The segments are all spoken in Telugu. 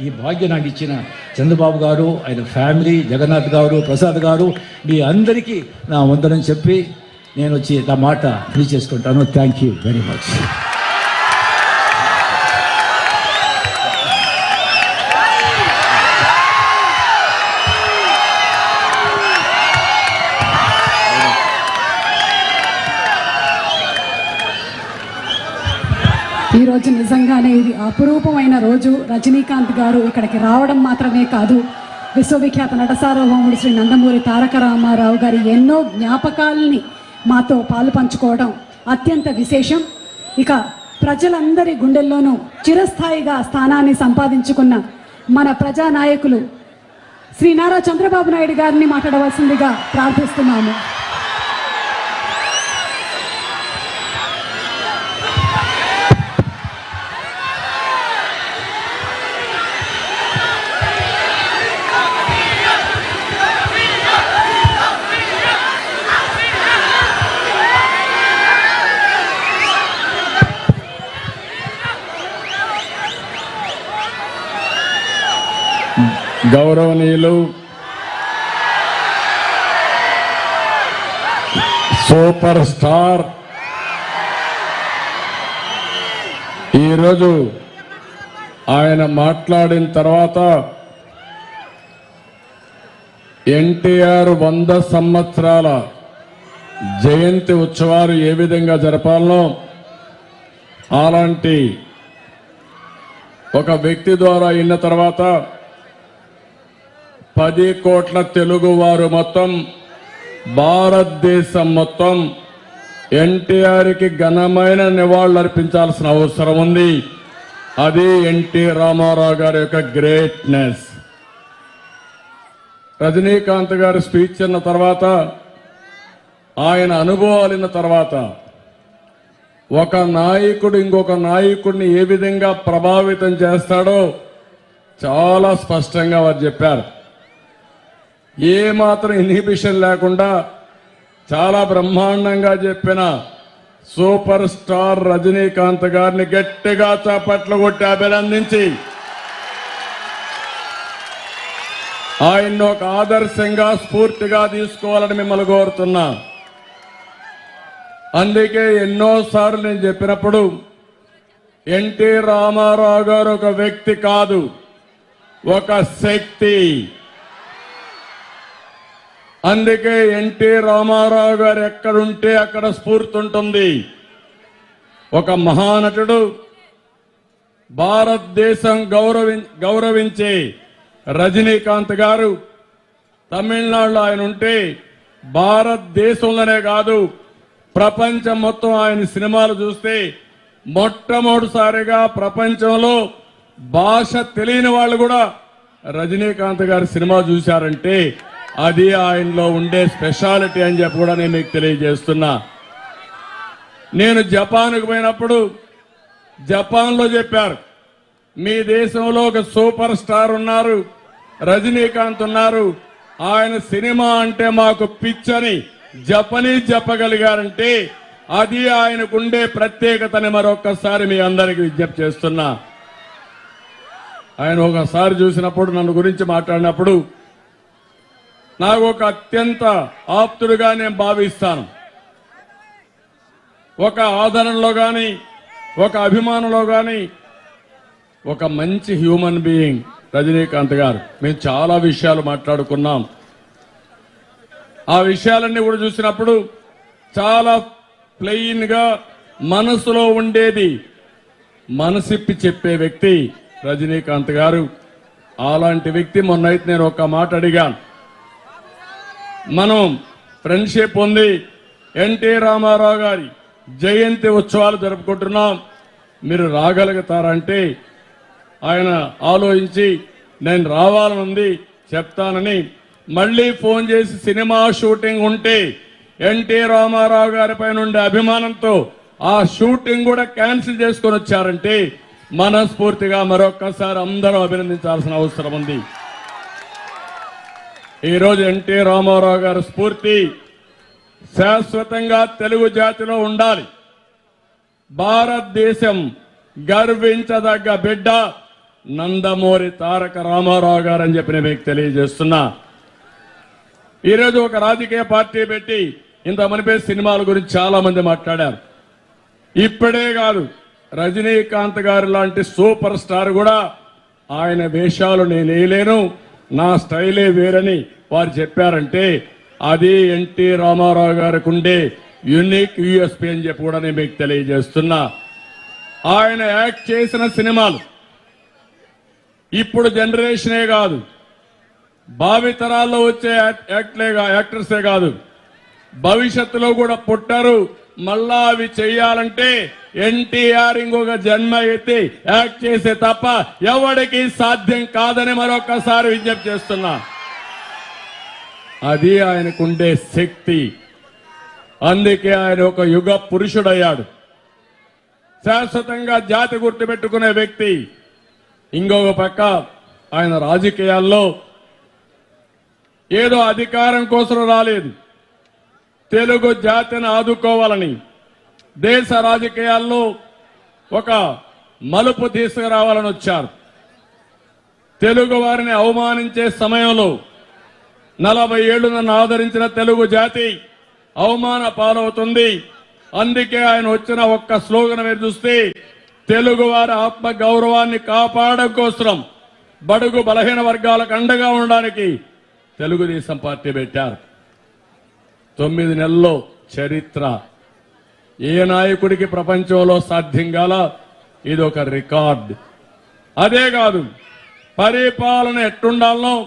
ఈ భాగ్యం నాకు ఇచ్చిన చంద్రబాబు గారు ఆయన ఫ్యామిలీ జగన్నాథ్ గారు ప్రసాద్ గారు మీ అందరికీ నా వందనం చెప్పి నేను వచ్చి నా మాట ఫ్రీ చేసుకుంటాను థ్యాంక్ యూ వెరీ మచ్ ఈ రోజు నిజంగానే ఇది అపురూపమైన రోజు. రజనీకాంత్ గారు ఇక్కడికి రావడం మాత్రమే కాదు విశ్వవిఖ్యాత నట శ్రీ నందమూరి తారక రామారావు గారి ఎన్నో జ్ఞాపకాలని మాతో పాలు పంచుకోవడం అత్యంత విశేషం. ఇక ప్రజలందరి గుండెల్లోనూ చిరస్థాయిగా స్థానాన్ని సంపాదించుకున్న మన ప్రజానాయకులు శ్రీ నారా చంద్రబాబు నాయుడు గారిని మాట్లాడవలసిందిగా ప్రార్థిస్తున్నాము. గౌరవనీయులు సూపర్ స్టార్. ఈరోజు ఆయన మాట్లాడిన తర్వాత ఎన్టీఆర్ వంద సంవత్సరాల జయంతి ఉత్సవాలు ఏ విధంగా జరపాలనో అలాంటి ఒక వ్యక్తి ద్వారా అయిన తర్వాత పది కోట్ల తెలుగు వారు మొత్తం భారతదేశం మొత్తం ఎన్టీఆర్కి ఘనమైన నివాళులర్పించాల్సిన అవసరం ఉంది. అది ఎన్టీ రామారావు గారి యొక్క గ్రేట్నెస్. రజనీకాంత్ గారి స్పీచ్ అన్న తర్వాత ఆయన అనుభవాలిన తర్వాత ఒక నాయకుడు ఇంకొక నాయకుడిని ఏ విధంగా ప్రభావితం చేస్తాడో చాలా స్పష్టంగా వారు చెప్పారు. ఏ మాత్రం ఇన్హిబిషన్ లేకుండా చాలా బ్రహ్మాండంగా చెప్పిన సూపర్ స్టార్ రజనీకాంత్ గారిని గట్టిగా చాపట్లు కొట్టి అభినందించి ఆయన్ను ఒక ఆదర్శంగా స్ఫూర్తిగా తీసుకోవాలని మిమ్మల్ని కోరుతున్నా. అందుకే ఎన్నోసార్లు నేను చెప్పినప్పుడు ఎన్టీ రామారావు గారు ఒక వ్యక్తి కాదు ఒక శక్తి. అందుకే ఎన్టీ రామారావు గారు ఎక్కడుంటే అక్కడ స్ఫూర్తి ఉంటుంది. ఒక మహానటుడు భారతదేశం గౌరవి గౌరవించే రజనీకాంత్ గారు తమిళనాడులో ఆయన ఉంటే భారతదేశంలోనే కాదు ప్రపంచం మొత్తం ఆయన సినిమాలు చూస్తే మొట్టమొదటిసారిగా ప్రపంచంలో భాష తెలియని వాళ్ళు కూడా రజనీకాంత్ గారి సినిమా చూశారంటే అది ఆయనలో ఉండే స్పెషాలిటీ అని చెప్పి కూడా నేను మీకు తెలియజేస్తున్నా. నేను జపాన్కు పోయినప్పుడు జపాన్లో చెప్పారు మీ దేశంలో ఒక సూపర్ స్టార్ ఉన్నారు రజనీకాంత్ ఉన్నారు ఆయన సినిమా అంటే మాకు పిచ్చని జపనీస్ చెప్పగలిగారంటే అది ఆయనకుండే ప్రత్యేకతని మరొక్కసారి మీ అందరికి విజ్ఞప్తి చేస్తున్నా. ఆయన ఒకసారి చూసినప్పుడు నన్ను గురించి మాట్లాడినప్పుడు నాకు ఒక అత్యంత ఆప్తుడుగా నేను భావిస్తాను. ఒక ఆదరణలో గాని ఒక అభిమానంలో గాని ఒక మంచి హ్యూమన్ బీయింగ్ రజనీకాంత్ గారు. మేము చాలా విషయాలు మాట్లాడుకున్నాం. ఆ విషయాలన్నీ కూడా చూసినప్పుడు చాలా ప్లెయిన్గా మనసులో ఉండేది మనసిప్పి చెప్పే వ్యక్తి రజనీకాంత్ గారు. అలాంటి వ్యక్తి మొన్నైతే నేను ఒక మాట అడిగాను. మనం ఫ్రెండ్షిప్ ఉంది ఎన్టీ రామారావు గారి జయంతి ఉత్సవాలు జరుపుకుంటున్నాం. మీరు రాగలుగుతారంటే ఆయన ఆలోచించి నేను రావాలనుంది చెప్తానని. మళ్ళీ ఫోన్ చేసి సినిమా షూటింగ్ ఉంటే ఎన్టీ రామారావు గారి పైన ఉండే అభిమానంతో ఆ షూటింగ్ కూడా క్యాన్సిల్ చేసుకొని వచ్చారంటే మనస్ఫూర్తిగా మరొక్కసారి అందరూ అభినందించాల్సిన అవసరం ఉంది. ఈరోజు ఎన్టీ రామారావు గారి స్ఫూర్తి శాశ్వతంగా తెలుగు జాతిలో ఉండాలి. భారతదేశం గర్వించదగ్గ బిడ్డ నందమూరి తారక రామారావు గారు అని చెప్పి నేను మీకు తెలియజేస్తున్నా. ఈరోజు ఒక రాజకీయ పార్టీ పెట్టి ఇంత మనిపే సినిమాల గురించి చాలా మంది మాట్లాడారు. ఇప్పుడే కాదు రజనీకాంత్ గారు లాంటి సూపర్ స్టార్ కూడా ఆయన వేషాలు నేను వేయలేను. నా స్టైలే వేరని వారు చెప్పారంటే అది ఎన్టీ రామారావు గారికి ఉండే యునిక్ యూఎస్పీ అని చెప్పి కూడా నేను మీకు తెలియజేస్తున్నా. ఆయన యాక్ట్ చేసిన సినిమాలు ఇప్పుడు జనరేషనే కాదు భావితరాల్లో వచ్చే యాక్ట్లే యాక్టర్సే కాదు భవిష్యత్తులో కూడా పుట్టారు మళ్ళా అవి చెయ్యాలంటే ఎన్టీఆర్ ఇంకొక జన్మ ఎత్తి యాక్ట్ చేసే తప్ప ఎవడికి సాధ్యం కాదని మరొకసారి విజ్ఞప్తి చేస్తున్నా. అది ఆయనకుండే శక్తి. అందుకే ఆయన ఒక యుగ పురుషుడయ్యాడు. శాశ్వతంగా జాతి గుర్తుపెట్టుకునే వ్యక్తి. ఇంకొక పక్క ఆయన రాజకీయాల్లో ఏదో అధికారం కోసం రాలేదు. తెలుగు జాతిని ఆదుకోవాలని దేశ రాజకీయాల్లో ఒక మలుపు తీసుకురావాలని వచ్చారు. తెలుగు వారిని అవమానించే సమయంలో నలభై ఏళ్ళు నన్ను ఆదరించిన తెలుగు జాతి అవమాన పాలవుతుంది. అందుకే ఆయన వచ్చిన ఒక్క స్లోగన్ మీరు చూస్తే తెలుగు వారి ఆత్మ గౌరవాన్ని కాపాడడం కోసం బడుగు బలహీన వర్గాలకు అండగా ఉండడానికి తెలుగుదేశం పార్టీ పెట్టారు. తొమ్మిది నెలల్లో చరిత్ర. ఏ నాయకుడికి ప్రపంచంలో సాధ్యం కాల? ఇది ఒక రికార్డ్. అదే కాదు పరిపాలన ఎట్టుండాలనో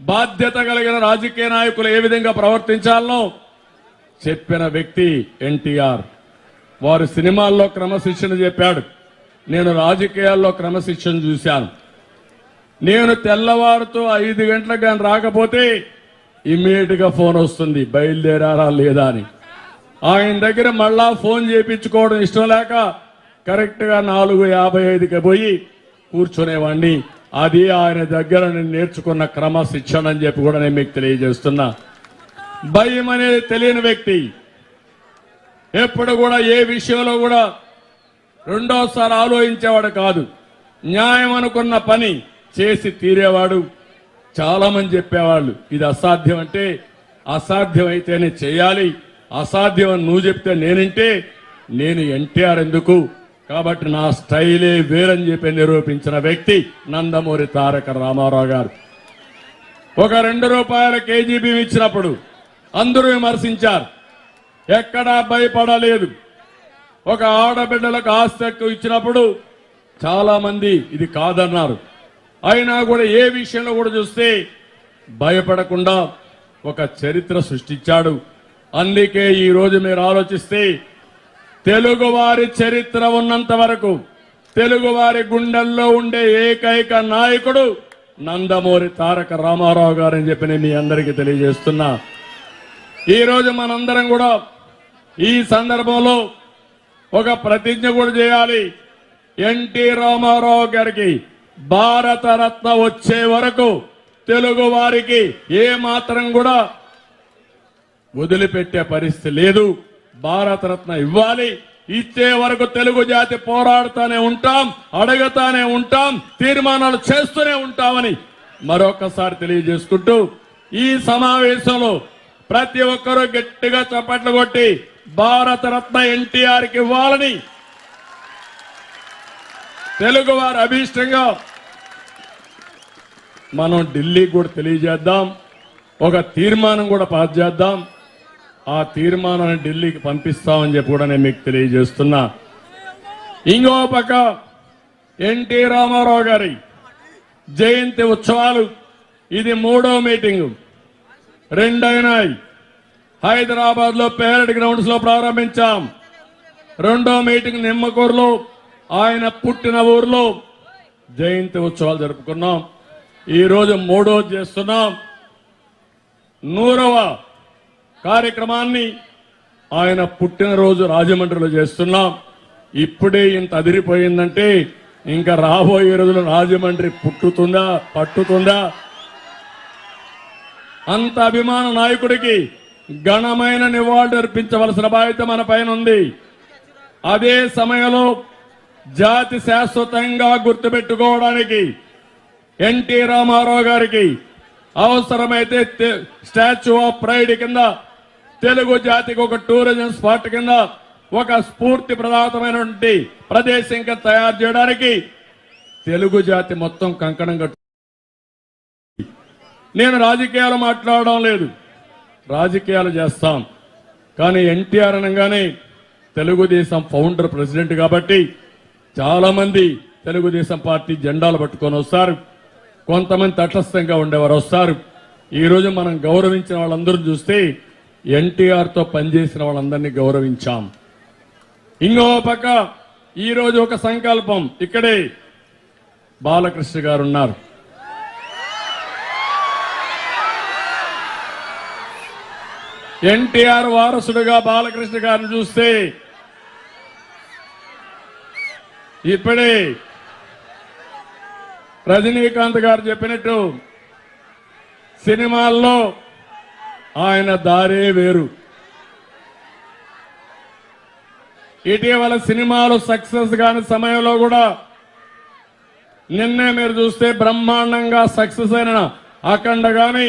బాధ్యత కలిగిన రాజకీయ నాయకులు ఏ విధంగా ప్రవర్తించాలనో చెప్పిన వ్యక్తి ఎన్టీఆర్. వారు సినిమాల్లో క్రమశిక్షణ చెప్పాడు. నేను రాజకీయాల్లో క్రమశిక్షణ చూశాను. నేను తెల్లవారుతో ఐదు గంటలకు కానీ రాకపోతే ఇమ్మీడియట్గా ఫోన్ వస్తుంది. బయలుదేరారా లేదా అని. ఆయన దగ్గర మళ్ళా ఫోన్ చేయించుకోవడం ఇష్టం లేక కరెక్ట్గా నాలుగు యాభై ఐదుకి పోయి కూర్చునేవాడిని అది ఆయన దగ్గర నేను నేర్చుకున్న క్రమశిక్షణ అని చెప్పి కూడా నేను మీకు తెలియజేస్తున్నా. భయం అనేది తెలియని వ్యక్తి. ఎప్పుడు కూడా ఏ విషయంలో కూడా రెండోసారి ఆలోచించేవాడు కాదు. న్యాయం అనుకున్న పని చేసి తీరేవాడు. చాలా మంది చెప్పేవాళ్ళు ఇది అసాధ్యం అంటే అసాధ్యం అయితేనే చేయాలి అసాధ్యం అని నువ్వు చెప్తే నేనంటే నేను ఎన్టీఆర్ ఎందుకు? కాబట్టి నా స్టైలే వేరని చెప్పి నిరూపించిన వ్యక్తి నందమూరి తారక రామారావు గారు. ఒక రెండు రూపాయల కేజీ బియ్యం ఇచ్చినప్పుడు అందరూ విమర్శించారు ఎక్కడా భయపడలేదు. ఒక ఆడబిడ్డలకు ఆస్తి ఇచ్చినప్పుడు చాలా మంది ఇది కాదన్నారు. అయినా కూడా ఏ విషయంలో కూడా చూస్తే భయపడకుండా ఒక చరిత్ర సృష్టించాడు. అందుకే ఈరోజు మీరు ఆలోచిస్తే తెలుగువారి చరిత్ర ఉన్నంత వరకు తెలుగువారి గుండెల్లో ఉండే ఏకైక నాయకుడు నందమూరి తారక రామారావు గారని చెప్పి నేను మీ అందరికీ తెలియజేస్తున్నా. ఈ రోజు మనందరం కూడా ఈ సందర్భంలో ఒక ప్రతిజ్ఞ కూడా చేయాలి. ఎన్టీ రామారావు గారికి భారత రత్న వచ్చే వరకు తెలుగు వారికి ఏ మాత్రం కూడా వదిలిపెట్టే పరిస్థితి లేదు. భారతరత్న ఇవ్వాలి. ఇచ్చే వరకు తెలుగు జాతి పోరాడుతూనే ఉంటాం అడగతానే ఉంటాం తీర్మానాలు చేస్తూనే ఉంటామని మరొకసారి తెలియజేసుకుంటూ ఈ సమావేశంలో ప్రతి ఒక్కరూ గట్టిగా చప్పట్లు కొట్టి భారతరత్న ఎన్టీఆర్కి ఇవ్వాలని తెలుగు వారి అభీష్టంగా మనం ఢిల్లీకి కూడా తెలియజేద్దాం. ఒక తీర్మానం కూడా పాస్ చేద్దాం. ఆ తీర్మానాన్ని ఢిల్లీకి పంపిస్తామని చెప్పి కూడా నేను మీకు తెలియజేస్తున్నా. ఇంకో పక్క ఎన్టీ రామారావు గారి జయంతి ఉత్సవాలు. ఇది మూడో మీటింగు. రెండైనాయి. హైదరాబాద్లో పేరడ్ గ్రౌండ్స్లో ప్రారంభించాం. రెండో మీటింగ్ నిమ్మకూరులో. ఆయన పుట్టిన ఊర్లో జయంతి ఉత్సవాలు జరుపుకున్నాం. ఈ రోజు మూడోది చేస్తున్నాం. నూరవ కార్యక్రమాన్ని ఆయన పుట్టినరోజు రాజమండ్రిలో చేస్తున్నాం. ఇప్పుడే ఇంత అదిరిపోయిందంటే ఇంకా రాబోయే రోజులు రాజమండ్రి పుట్టుతుందా పట్టుతుందా? అంత అభిమాన నాయకుడికి ఘనమైన నివాళులు అర్పించవలసిన బాధ్యత మన పైన ఉంది. అదే సమయంలో జాతి శాశ్వతంగా గుర్తుపెట్టుకోవడానికి ఎన్టీ రామారావు గారికి అవసరమైతే స్టాచ్యూ ఆఫ్ ప్రైడ్ కింద తెలుగు జాతికి ఒక టూరిజం స్పాట్ కింద ఒక స్ఫూర్తి ప్రదాతమైనటువంటి ప్రదేశం తయారు చేయడానికి తెలుగు జాతి మొత్తం కంకణం కట్టు నేను రాజకీయాలు మాట్లాడడం లేదు. రాజకీయాలు చేస్తాం. కానీ ఎన్టీఆర్ అనగానే తెలుగుదేశం ఫౌండర్ ప్రెసిడెంట్ కాబట్టి చాలా మంది తెలుగుదేశం పార్టీ జెండాలు పట్టుకొని వస్తారు. కొంతమంది తటస్థంగా ఉండేవారు. వస్తారు ఈరోజు మనం గౌరవించిన వాళ్ళందరూ చూస్తే ఎన్టీఆర్తో పనిచేసిన వాళ్ళందరినీ గౌరవించాం. ఇంకో పక్క ఈరోజు ఒక సంకల్పం. ఇక్కడే బాలకృష్ణ గారు ఉన్నారు. ఎన్టీఆర్ వారసుడుగా బాలకృష్ణ గారిని చూస్తే ఇప్పుడే రజనీకాంత్ గారు చెప్పినట్టు సినిమాల్లో ఆయన దారే వేరు. ఇటీవల సినిమాలు సక్సెస్ కాని సమయంలో కూడా నిన్నే మీరు చూస్తే బ్రహ్మాండంగా సక్సెస్ అయిన అఖండ కానీ